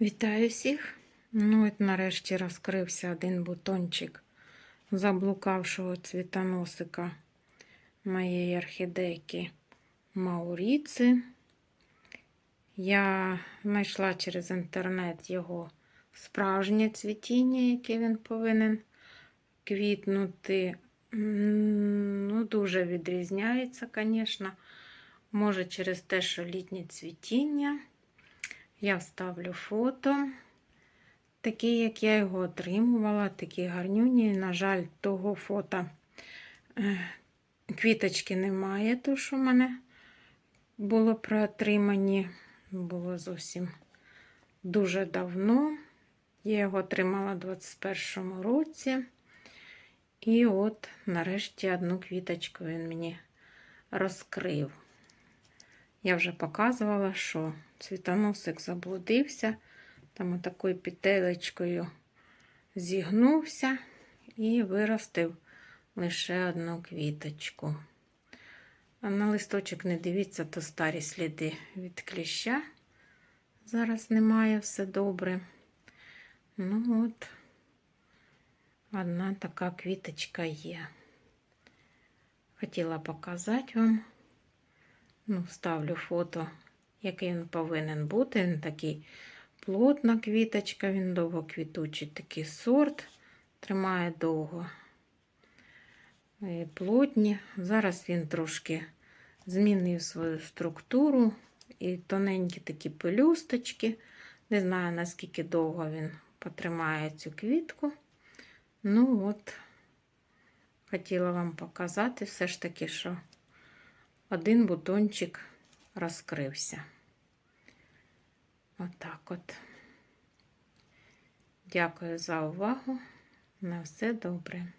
Вітаю всіх! Ну, от нарешті розкрився один бутончик заблукавшого цвітоносика моєї орхідейки Мауріци. Я знайшла через інтернет його справжнє цвітіння, яке він повинен квітнути. Ну, дуже відрізняється, звісно. Може, через те, що літнє цвітіння. Я вставлю фото. Такі, як я його отримувала, такі гарнюні. На жаль, того фото е, квіточки немає, то що в мене було при отриманні. Було зовсім дуже давно. Я його отримала у 21-му році. І от, нарешті, одну квіточку він мені розкрив. Я вже показувала, що цвітоносик заблудився, там отакою петелечкою зігнувся і виростив лише одну квіточку. А на листочок не дивіться, то старі сліди від кліща. Зараз немає все добре. Ну от, одна така квіточка є. Хотіла показати вам. Ну, ставлю фото, який він повинен бути. Він такий плотна квіточка, він довго квітучий такий сорт, тримає довго. І плотні. Зараз він трошки змінив свою структуру і тоненькі такі пелюсточки. Не знаю, наскільки довго він потримає цю квітку. Ну, от, хотіла вам показати все ж таки, що один бутончик розкрився. Отак от. Дякую за увагу. На все добре.